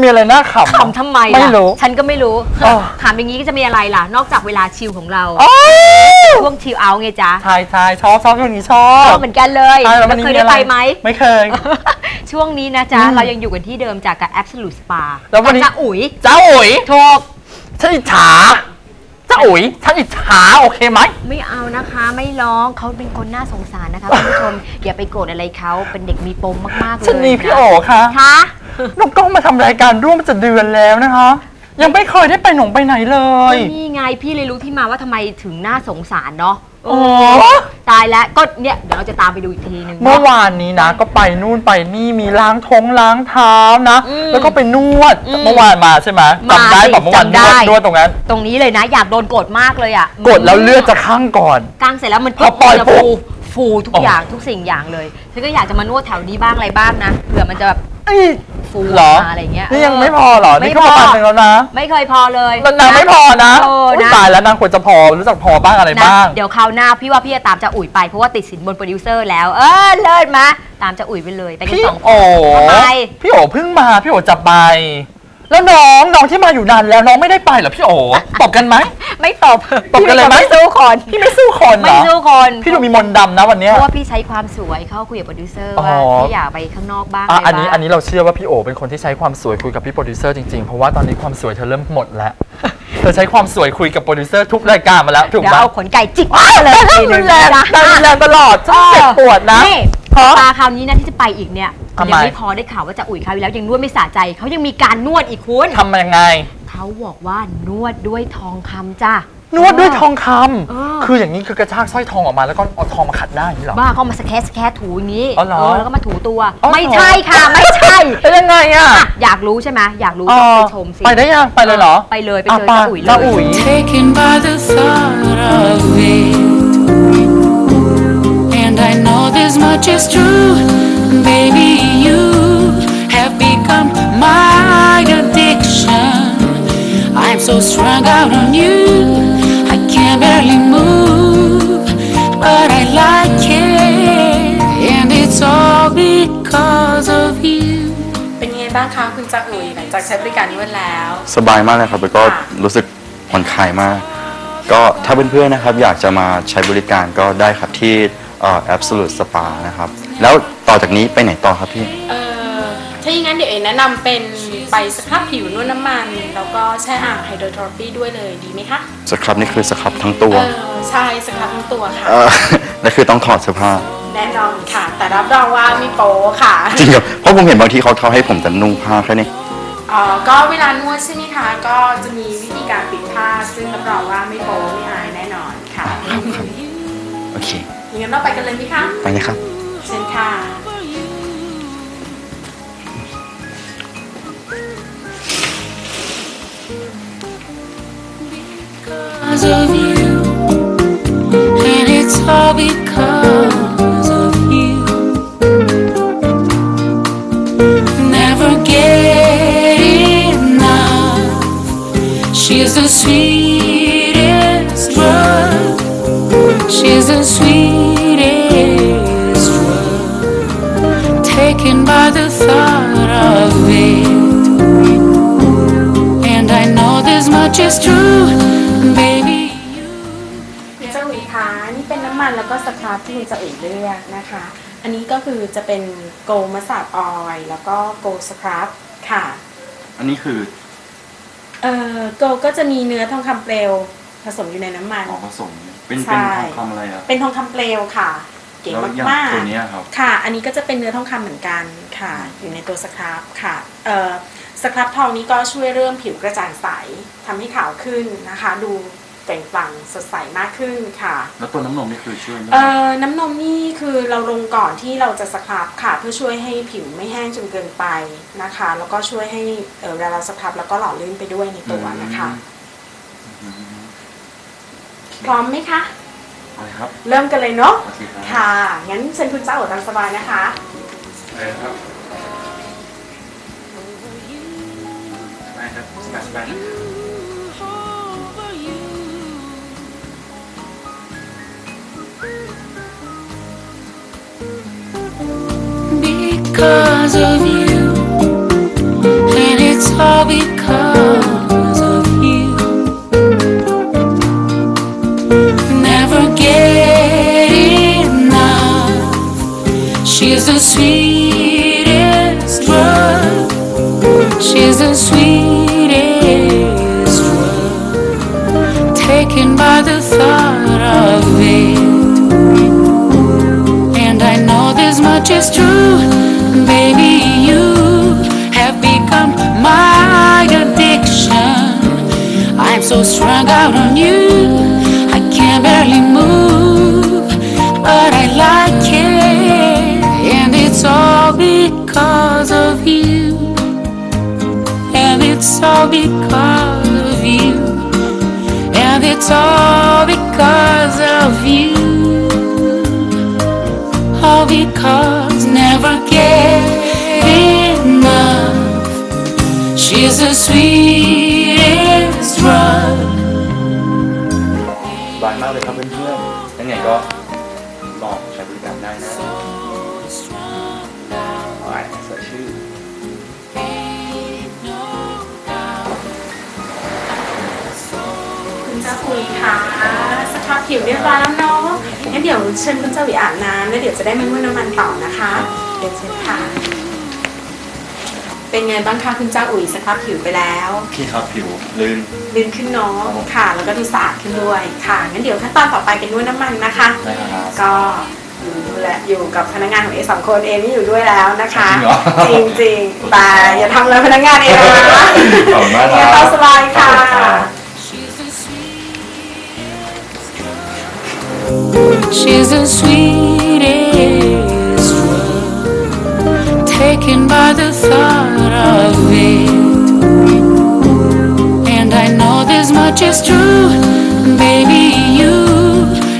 มีอะไรน่าขำ ขำทำไมล่ะ ไม่รู้ฉันก็ไม่รู้อ๋อถามอย่างนี้ก็จะมีอะไรล่ะ นอกจากเวลาชิลของเราอ้าวช่วงชิลเอาท์ไงจ๊ะใช่ใช่ชอบชอบช่วงนี้ชอชบอบเหมือนกันเลยใช่แล้วแล้วัวนนี้เคยมีได้อะไรไปไหม ไม่เคย ช่วงนี้นะจ๊ะอืมเรายังอยู่กันที่เดิมจากกับ Absolute Spa แล้ววันนี้จ้าอุ๋ย เจ้าอุ๋ยถูกฉันอิจฉาเจ้า อุ๋ยฉันอิจฉาโอเคไหม ไม่เอานะคะไม่ร้องเขาเป็นคนน่าสงสารนะคะคุณผู้ชมอย่าไปโกรธอะไรเขาเป็นเด็กมีปมมากๆเลยฉันนี่พี่โอคะคะน้องกล้องมาทำรายการร่วมจะเดือนแล้วนะคะ ยังไม่เคยได้ไปหนงไปไหนเลย นี่ไงพี่เลยรู้ที่มาว่าทำไมถึงน่าสงสารเนาะ อ๋อโตายแล้วก็เนี่ยเดี๋ยวเราจะตามไปดูอีกทีหนึงเมื่อเนาะวานนี้นะ ก็ไปนู่นไปนี่มีล้างท้องล้างเท้านะอืมแล้วก็ไปนวดอืมเมื่อวานมาใช่ไหมมาจำได้สิแบบเมื่อวานจำได้นวดนวดตรงนั้นตรงนี้เลยนะ อยากโดนกดมากเลยอะกดแล้วเลือดจะข้างก่อนกลางเสร็จแล้วมันพอปล่อยจะปุ๊ฟูบฟูทุกอ๋อออย่างทุกสิ่งอย่างเลยฉันก็อยากจะมานวดแถวนี้บ้างอะไรบ้างนะเผื่อมันจะแบบเอ้ย ฟูเหรอ มาอะไรเงี้ยนี่ยังเออไม่พอเหรอไม่นี่ก็ประมาณพอหนึงแล้วนะ ไม่เคยพอเลยนางไม่พอนะเอออุ๊ยนะตายแล้วนางควรจะพอรู้จักพอบ้างอะไรนะบ้าง เดี๋ยวคราวหน้าพี่ว่าพี่จะตามจะอุ๋ยไปเพราะว่าติดสินบนโปรดิวเซอร์แล้ว เออเลิศมาตามจะอุ๋ยไปเลยไปกันพี่สองคนโอทำไมพี่โอเพิ่งมาพี่โอจะไป แล้วน้องน้องที่มาอยู่นานแล้วน้องไม่ได้ไปเหรอพี่โอตบกันไหม ไม่ตบตบกันเลยไหม พี่สู้คนพี่ไม่สู้คนเหรไม่อสู้คนพี่ดูมีมนต์ดำนะวันเนี้ยเพราะว่าพี่ใช้ความสวยเข้าคุยกับโปรดิวเซอร์อ๋อว่าพี่อยากไปข้างนอกบ้างอะอะไรอันนี้บ้างอันนี้เราเชื่อว่าพี่โอเป็นคนที่ใช้ความสวยคุยกับพี่โปรดิวเซอร์จริงๆ เพราะว่าตอนนี้ความสวยเธอเริ่มหมดแล้ว เธอใช้ความสวยคุยกับโปรดิวเซอร์ทุกรายการมาแล้วถูกเดี๋ยวไหมเอาขนไก่จิกเลยทีหรุนึงนแรงนะ ได้รุนแรงตลอดฉันเจ็บปวดนะ นี่ ฮะปลาคราวนี้นะที่จะไปอีกเนี่ยทำไม ยังไม่พอได้ข่าวว่าจะอุ๋ยคราวที่แล้วยังนวดไม่สะใจเขายังมีการนวดอีกคุณทำยังไง เขาบอกว่านวดด้วยทองคำจ้ะ นวดด้วยทองคเออำคืออย่างนี้คือกระชากสร้อยทองออกมาแล้วก็เอาทองมาขัดหน้าอย่างนี้เหรอ บ้าเขามาสแคสสแคสถูอย่างนี้อ๋อเหรอแล้วก็มาถูตัว อ๋อเหรอ ไม่ใช่ค่ะ ไม่ใช่แล้วยังไงอะอะอยากรู้ใช่ไหมอยากรู้อ๋อต้องไปชมสิ ไปได้ยัง ไปเลยเหรอไปเลยไปอะเจอไปเจ้าอุ๋ยเลเจ้าอุ๋ยย taken by the thought of it. Know this much is true, baby. You have become my addiction. I'm so strung out on you, I can barely move, but I like it, and it's all because of you. เป็นยังไงบ้างคะคุณจักอุ๋ยหลังจากใช้บริการนวดแล้ว สบายมากเลยครับแล้วก็ค่ะรู้สึกผ่อนคลายมาก ก็ถ้าเพื่อนๆนะครับ อยากจะมาใช้บริการก็ได้ครับที่ เอ่อ Absolute Spa นะครับ แล้วต่อจากนี้ไปไหนต่อครับพี่ เอ่อถ้าอย่างนั้นเดี๋ยวเอ๋แนะนำเป็นไปสครับผิวนวดน้ำมัน แล้วก็แช่อ่างไฮโดรทอรปีด้วยเลยดีไหมคะสครับนี่คือสครับทั้งตัว เออใช่สครับทั้งตัวค่ะ เออ นั่นคือต้องถอดเสื้อผ้า แน่นอนค่ะ แต่รับรองว่าไม่โป๊ค่ะ จริงครับ เพราะผมเห็นบางทีเขาเขาให้ผมแต่นุ่งผ้าแค่นี้อ๋อก็เวลานวดใช่ไหมคะก็จะมีวิธีการปิดผ้าซึ่งรับรองว่าไม่โป๊ไม่อายแน่นอนค่ะ โอเคอย่า งนั้นเราไปกันเลยไหมคะไปเลยครับ เชิญค่ะ because of you, and it's all because of you. Never get enough. She's the sweetest know this much is true, baby. คุณเจ้าอุ๋ยคะนี่เป็นน้ำมันแล้วก็สครับที่คุณเจ้าอุ๋ยเลือกนะคะ อันนี้ก็คือจะเป็นโกมัสซาดออยล์แล้วก็โกสครับค่ะ อันนี้คือเอ่อโกก็จะมีเนื้อทองคำเปลวผสมอยู่ในน้ำมันผสม เป็นใช่เป็นทองคำอะไรครับเป็นทองคำเปลวค่ะ เก๋แล้วอย่างมากตัวเนี้ยครับๆค่ะ อันนี้ก็จะเป็นเนื้อทองคำเหมือนกันค่ะ อยู่ในตัวสครับค่ะ เอ่อ สครับทองนี้ก็ช่วยเรื่องผิวกระจ่างใสทำให้ขาวขึ้นนะคะ ดูเปล่งปลั่งสดใสมากขึ้นค่ะ แล้วตัวน้ำนมนี่คือช่วยเอ่อน้ำนมนี่คือเราลงก่อนที่เราจะสครับค่ะ เพื่อช่วยให้ผิวไม่แห้งจนเกินไปนะคะ แล้วก็ช่วยให้เอ่อเวลาเราสครับแล้วก็หล่อลื่นไปด้วยในตัวนะคะพร้อมไหมคะอะไรครับ เริ่มกันเลยเนาะโอเคครับค่ะงั้นเชิญคุณเจ้าโอตามสบายนะคะอะไรครับไปครับ sangat stres banget Because of you And it's all because of you. Never get enough. She's a sweet out on you. I can barely move, but I like it. And it's all because of you. And it's all because of you. And it's all because of you. All because never get enough. She's the sweetest บายมากเลยครับเพื่อนๆยังไงก็ลองใช้บริการได้นะไว้ใส่ชื่อคุณเจ้าอุ๋ยค่ะสครับผิวเรียบร้อยแล้วเนาะงั้นเดี๋ยวเชิญคุณเจ้าอุ๋ยอาบน้ำแล้วเดี๋ยวจะได้ไมานวดน้ำมันต่อนะคะ เดี๋ยวเชิญค่ะ เป็นไงบ้างคะคุณเจ้าอุ๋ยสครับผิวไปแล้วพี่ครับผิวลื่น ลื่นขึ้นเนาะค่ะ แล้วก็ดูสะอาดขึ้นด้วยค่ะงั้นเดี๋ยวขั้นตอนต่อไปเป็นนวดน้ำมันนะคะ ได้ครับ ก็อยู่ดูแลอยู่กับพนักงานของเอสองคนเอไม่อยู่ด้วยแล้วนะคะ จริงเหรอจริงจริงๆแต่อย่าทำเลยพนักงานเอนะขอบคุณมากครับเอตามสบายค่ะขอบคุณครับ She's the sweetest drug. Taken by the thought is true. Baby, you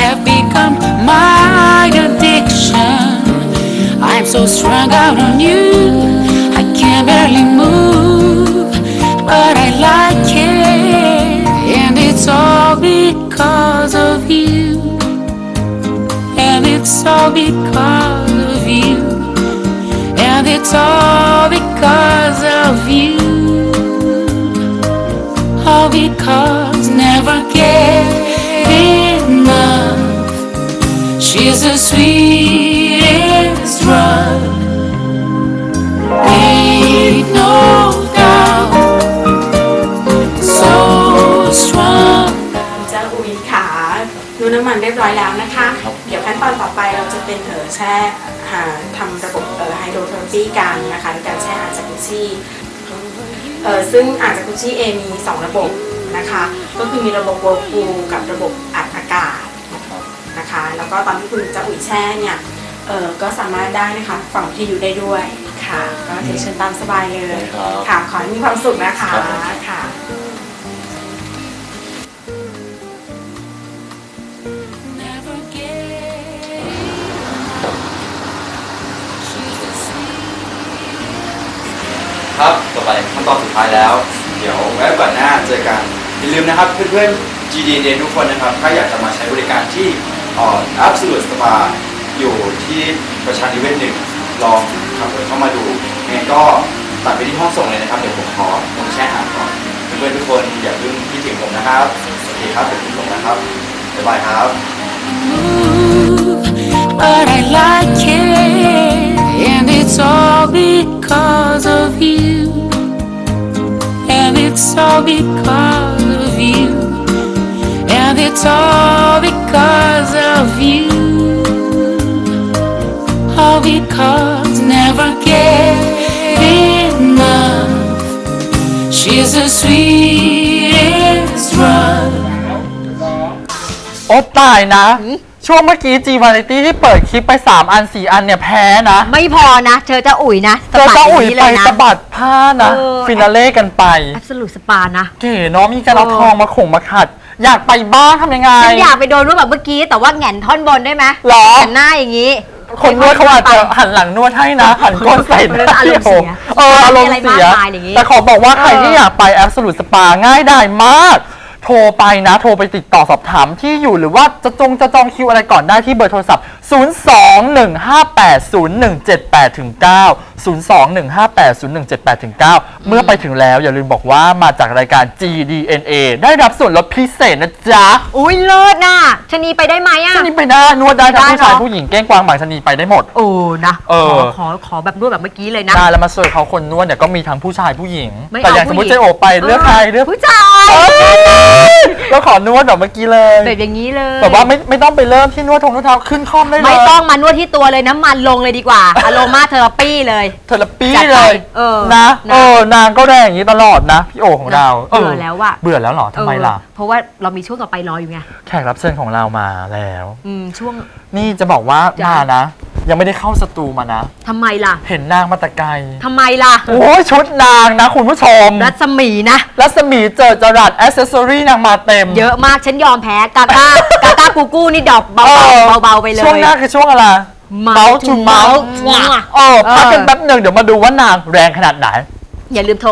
have become my addiction. I'm so strung out on you. I can barely move, but I like it. And it's all because of you. And it's all because of you. And it's all the sweetest drug. Ain't no doubt. So strong. คุณเจ้าอุ๋ยขานวดน้ำมันเรียบร้อยแล้วนะคะ เดี๋ยวขั้นตอนต่อไปเราจะเป็นเออแช่อ่าทำระบบเออไฮโดรเทอราปีกันนะคะในการแช่อาจากุชี่เออซึ่งอาจากุชี่เองมี 2 ระบบนะคะ ก็คือมีระบบโวลคูลกับระบบอัดอากาศ นะคะ แล้วก็ตอนที่คุณเจ้าอุ๋ยแช่เนี่ยเออก็สามารถได้นะคะฝั่งที่อยู่ได้ด้วยค่ะ ก็เดี๋ยวเชิญตามสบายเลย ครับค่ะ ขอให้มีความสุขนะคะครับผมค่ะ Never get. She's the sweetest. ครับต่อไปขั้นตอนสุดท้ายแล้ว เดี๋ยวไว้ก่อนหน้าเจอกันอย่าลืมนะครับเพื่อนๆ GDN ทุกคนนะครับถ้าอยากจะมาใช้บริการที่ อ่อ Absolute Spa อยู่ที่ประชานิเวศหนึ่งลองขับรถเข้ามาดูยังไงก็ตัดไปที่ห้องส่งเลยนะครับ เดี๋ยวผมขอผมแช่อ่านก่อนเพื่อนๆทุกคนอย่าเพิ่งคิดถึงผมนะครับโอเคครับเดี๋ยวผมลงนะครับบ๊ายบายครับ but I like it, and it's all because of you, and it's all because sweetest drug. โอ๊บตายนะ ช่วงเมื่อกี้ G Variety ที่เปิดคลิปไป 3 อัน 4 อันเนี่ยแพ้นะ ไม่พอนะ เธอจะอุ๋ยนะสเจอปัดเจ้าอุ๋ยางนี้ไปเลยนะ สะบัดผ้านะ เออ ฟินาเล่กันไป แอบสูตสปานะ เก๋เนาะมีการเอาเออ ทองมาข่งมาขัด อยากไปบ้างทำยังไง ฉันอยากไปโดนรูปแบบเมื่อกี้ แต่ว่าแหงนท่อนบนได้ไหมหรอหันหน้าอย่างนี้ คนนวดเขาอาจจะหันหลังนวดให้นะ หันก้นใส่หน้าอารมณ์เสียเอออารมณ์ไม่มีอะไรเสียมากมายอย่างงี้แต่ขอบอกว่าใครเออที่อยากไป Absolute Spa ง่ายดายมากโทรไปนะ โทรไปติดต่อสอบถามที่อยู่หรือว่าจะจงจะจองคิวอะไรก่อนได้ที่เบอร์โทรศัพท์0 021580178ถึง9 021580178ถึง9เมื่อไปถึงแล้วอย่าลืมบอกว่ามาจากรายการ GDNA ได้รับส่วนลดพิเศษนะจ๊ะอุ้ยเลิศน่ะชะนีไปได้ไหมอะชนีไปได้นวดได้ทั้งได้ผู้ชายเหรอผู้หญิงเก้งกวางหมางชนีไปได้หมด โอ้นะเออขอขอขอแบบนวดแบบเมื่อกี้เลยนะ ได้แล้วมาช่วยเขาคนนวดเนี่ยก็มีทั้งผู้ชายผู้หญิง ไม่แต่เอาอย่างสมมติผู้หญิเจงโอไปเลือกใครเลือกผู้ชาย เอ้ย แล้วขอนวดแบบเมื่อกี้เลยแบบอย่างนี้เลย แบบว่าไม่ไม่ต้องไปเริ่มที่นวดทงนวดเท้าขึ้นคล่อมได้เลย ไม่ต้องมานวดที่ตัวเลยน้ำมันลงเลยดีกว่าอโลมาเทอราปีเลย เทอราปีจัดไปเลยเออนะนะ เออนางก็แรงอย่างนี้ตลอดนะพี่โอของเราเบื่อแล้วอะ เบื่อแล้วเหรอทำไมล่ะ เออเพราะว่าเรามีช่วงต่อไปรออยู่ไงแขกรับเชิญของเรามาแล้ว อืมช่วง นี่จะบอกว่าจ้ะ มานะ ยังไม่ได้เข้าสตูมานะ ทำไมล่ะเห็นนางมาแต่ไกลทำไมล่ะ โอ้ยชุดนางนะคุณผู้ชม รัศมีนะ รัศมีเจอจรัสอ c เซสซอรี่นางมาเต็มเยอะมากฉันยอมแพ้กาก้ากาก้ากูกู้นี่ดอกเบาออๆเบาๆไปเลย ช่วงหน้าคือช่วงอะไร Mouth to to mouth mouth เออพักกันเออแป๊บหนึ่งเดี๋ยวมาดูว่านางแรงขนาดไหน อย่าลืมโทร